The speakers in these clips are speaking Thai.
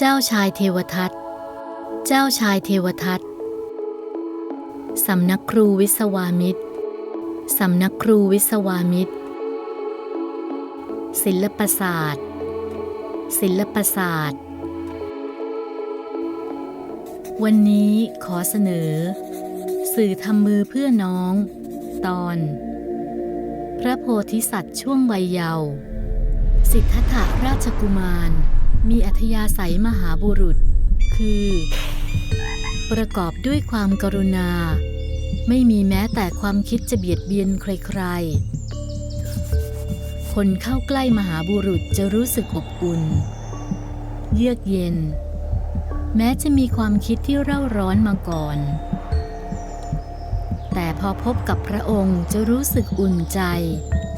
เจ้าชายเทวทัต เจ้าชายเทวทัต สำนักครูวิศวามิตร สำนักครูวิศวามิตร ศิลปศาสตร์ ศิลปศาสตร์ วันนี้ขอเสนอ สื่อทำมือเพื่อน้อง ตอน พระโพธิสัตว์ช่วงวัยเยาว์สิทธัตถราชกุมาร มีอัธยาศัยมหาบุรุษ คือ ประกอบด้วยความกรุณา ไม่มีแม้แต่ความคิดจะเบียดเบียนใครๆ คนเข้าใกล้มหาบุรุษจะรู้สึกอบอุ่น เยือกเย็น แม้จะมีความคิดที่เร่าร้อนมาก่อน แต่พอพบกับพระองค์จะรู้สึกอุ่นใจ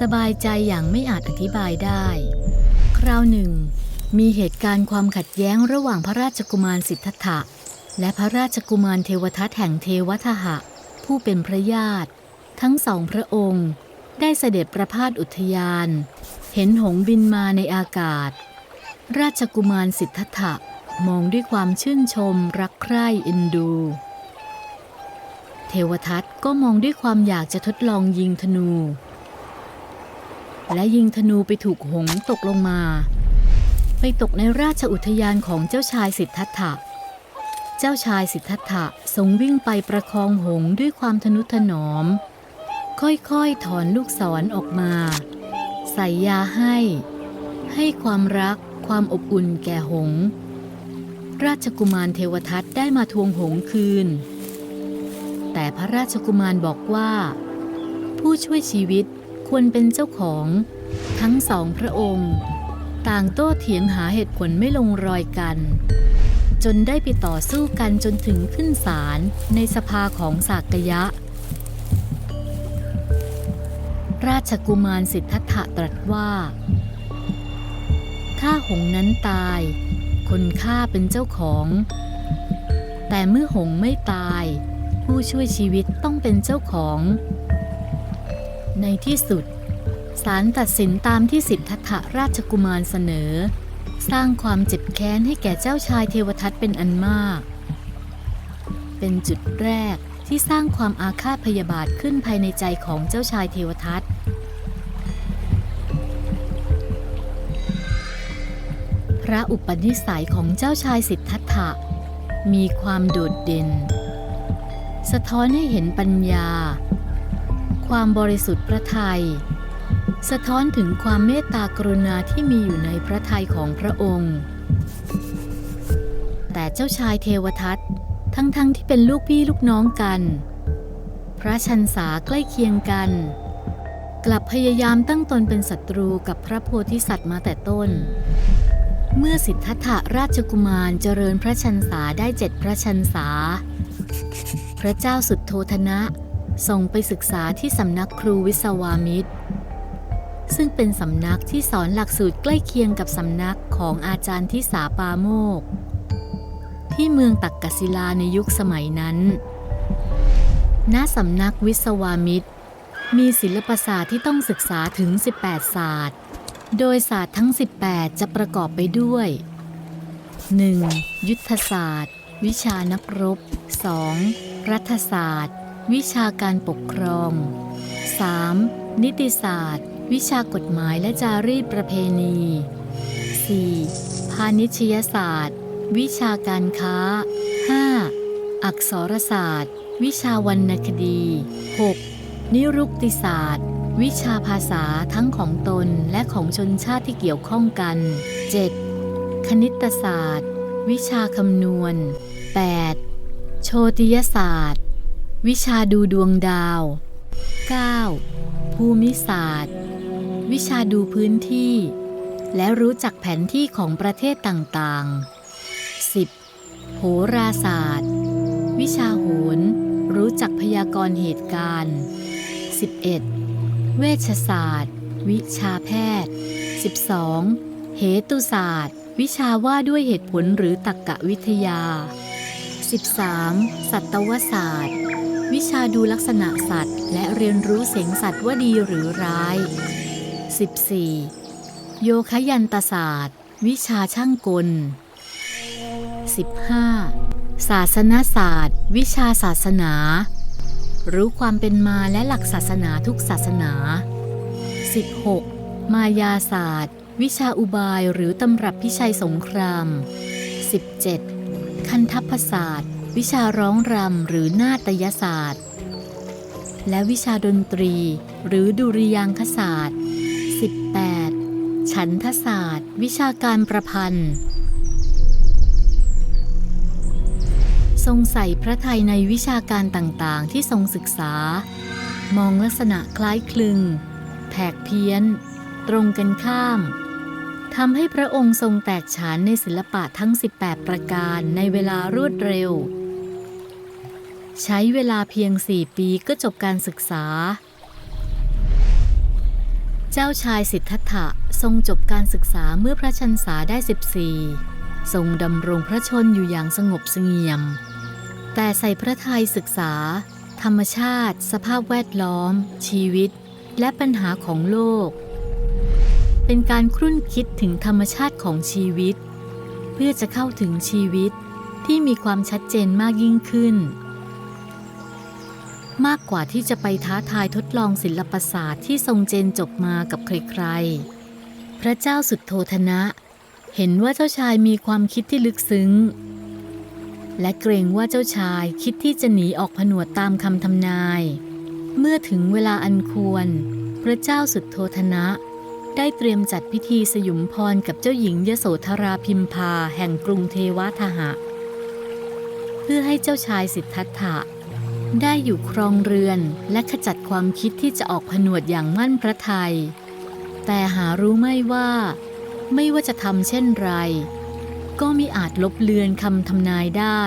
สบายใจอย่างไม่อาจอธิบายได้ คราวหนึ่ง มีเหตุการณ์ความขัดแย้งระหว่างพระราชกุมารสิทธัตถะ และพระราชกุมารเทวทัตแห่งเทวทหะ ผู้เป็นพระญาติ ทั้งสองพระองค์ ได้เสด็จประพาสอุทยาน เห็นหงบินมาในอากาศ ราชกุมารสิทธัตถะมองด้วยความชื่นชมรักใคร่เอ็นดู เทวทัตก็มองด้วยความอยากจะทดลองยิงธนู และยิงธนูไปถูกหงตกลงมา ไปตกในราชอุทยานของเจ้าชายสิทธัตถะ เจ้าชายสิทธัตถะทรงวิ่งไปประคองหงด้วยความทนุถนอม ค่อยๆถอนลูกศรออกมา ใส่ยาให้ ให้ความรักความอบอุ่นแก่หง ราชกุมารเทวทัตได้มาทวงหงคืน แต่พระราชกุมารบอกว่า ผู้ช่วยชีวิตควรเป็นเจ้าของทั้งสองพระองค์ ต่างโต้เถียงหาเหตุผลไม่ลงรอยกัน จนได้ไปต่อสู้กันจนถึงขึ้นศาลในสภาของสากยะ ราชกุมารสิทธัตถะตรัสว่า ถ้าหงนั้นตาย คนฆ่าเป็นเจ้าของ แต่เมื่อหงไม่ตาย ผู้ช่วยชีวิตต้องเป็นเจ้าของ ในที่สุด ศาลตัดสินตามที่สิทธัตถราชกุมารเสนอ สร้างความเจ็บแค้นให้แก่เจ้าชายเทวทัตเป็นอันมาก เป็นจุดแรกที่สร้างความอาฆาตพยาบาทขึ้นภายในใจของเจ้าชายเทวทัตพระอุปนิสัยของเจ้าชายสิทธัตถะ มีความโดดเด่น สะท้อนให้เห็นปัญญา ความบริสุทธิ์พระทัย สะท้อนถึงความเมตตากรุณาที่มีอยู่ในพระทัยของพระองค์ แต่เจ้าชายเทวทัตทั้งๆทที่เป็นลูกพี่ลูกน้องกัน พระชันษาใกล้เคียงกัน กลับพยายามตั้งตนเป็นศัตรูกับพระโพธิสัตว์มาแต่ต้น เมื่อสิทธัตถะราชกุมารเจริญพระชันษาได้เจ็ดพระชันษา พระเจ้าสุดโทธนะส่งไปศึกษาที่สำนักครูวิศวามิตร ซึ่งเป็นสำนักที่สอนหลักสูตรใกล้เคียงกับสำนักของอาจารย์ที่สาปาโมก ที่เมืองตักกศิลาในยุคสมัยนั้น ณ สำนักวิศวามิตร มีศิลปศาสตร์ที่ต้องศึกษาถึง 18 ศาสตร์ โดยศาสตร์ทั้ง 18 จะประกอบไปด้วย 1. ยุทธศาสตร์ วิชานักรบ 2. รัฐศาสตร์ วิชาการปกครอง 3. นิติศาสตร์ วิชากฎหมายและจารีตประเพณี 4. พาณิชยศาสตร์ วิชาการค้า 5. อักษรศาสตร์ วิชาวรรณคดี 6. นิรุกติศาสตร์ วิชาภาษาทั้งของตนและของชนชาติที่เกี่ยวข้องกัน 7. คณิตศาสตร์ วิชาคำนวณ 8. โชติยศาสตร์ วิชาดูดวงดาว 9. ภูมิศาสตร์ วิชาดูพื้นที่ และรู้จักแผนที่ของประเทศต่างๆ 10. โหราศาสตร์ วิชาโหรรู้จักพยากรณ์เหตุการณ์ 11. เวชศาสตร์ วิชาแพทย์ 12. เหตุศาสตร์ วิชาว่าด้วยเหตุผลหรือตรรกะวิทยา 13. สัตวศาสตร์ วิชาดูลักษณะสัตว์ และเรียนรู้เสียงสัตว์ว่าดีหรือร้าย 14. โยคะยันตศาสตร์ วิชาช่างกล 15. ศาสนศาสตร์ วิชาศาสนา รู้ความเป็นมาและหลักศาสนาทุกศาสนา 16. มายาศาสตร์ วิชาอุบายหรือตำรับพิชัยสงคราม 17. คันทัพศาสตร์ วิชาร้องรำหรือนาฏยศาสตร์ และวิชาดนตรี หรือดุริยางคศาสตร์ ฉันทศาสตร์ วิชาการประพันธ์ ทรงใส่พระไทยในวิชาการต่างๆ ที่ทรงศึกษา มองลักษณะคล้ายคลึง แผกเพี้ยน ตรงกันข้ามทำให้พระองค์ทรงแตกฉานในศิลปะทั้ง 18 ประการในเวลารวดเร็ว ใช้เวลาเพียง4ปีก็จบการศึกษา เจ้าชายสิทธัตถะทรงจบการศึกษาเมื่อพระชันษาได้ 14 ทรงดำรงพระชนอยู่อย่างสงบเสงี่ยม แต่ใส่พระทัยศึกษา ธรรมชาติ สภาพแวดล้อม ชีวิต และปัญหาของโลก เป็นการครุ่นคิดถึงธรรมชาติของชีวิต เพื่อจะเข้าถึงชีวิตที่มีความชัดเจนมากยิ่งขึ้น มากกว่าที่จะไปท้าทายทดลองศิลปศาสตร์ที่ทรงเจนจบมากับใครๆ พระเจ้าสุดโทธนะ เห็นว่าเจ้าชายมีความคิดที่ลึกซึ้ง และเกรงว่าเจ้าชายคิดที่จะหนีออกผนวดตามคำทำนาย เมื่อถึงเวลาอันควร พระเจ้าสุดโทธนะ ได้เตรียมจัดพิธีสยุมพรกับเจ้าหญิงยโสธราพิมพาแห่งกรุงเทวทหะ เพื่อให้เจ้าชายสิทธัตถะ ได้อยู่ครองเรือนและขจัดความคิดที่จะออกผนวดอย่างมั่นพระทัย แต่หารู้ไม่ว่า ไม่ว่าจะทำเช่นไร ก็มิอาจลบเลือนคำทำนายได้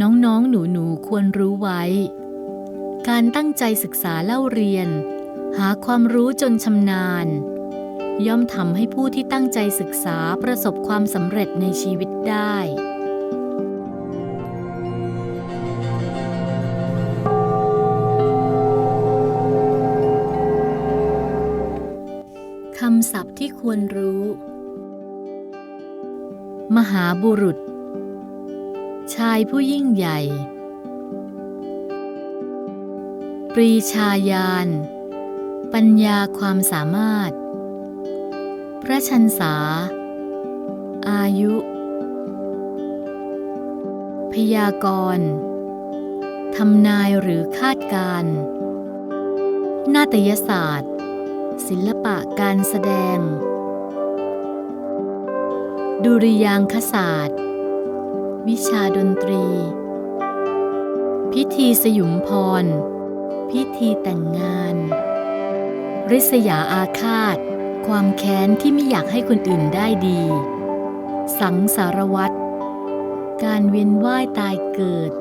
น้องๆ หนูๆ ควรรู้ไว้ การตั้งใจศึกษาเล่าเรียน หาความรู้จนชำนาญ ย่อมทำให้ผู้ที่ตั้งใจศึกษาประสบความสำเร็จในชีวิตได้คำศัพท์ที่ควรรู้ มหาบุรุษ ชายผู้ยิ่งใหญ่ ปรีชาญาณ ปัญญาความสามารถ พระชันษา อายุ พยากรณ์ทำนายหรือคาดการณ์นาฏยศาสตร์ ศิลปะการแสดง ดุริยางคศาสตร์ วิชาดนตรี พิธีสยุมพร พิธีแต่งงาน ริษยาอาฆาต ความแค้นที่ไม่อยากให้คนอื่นได้ดี สังสารวัตรการเวียนว่ายตายเกิด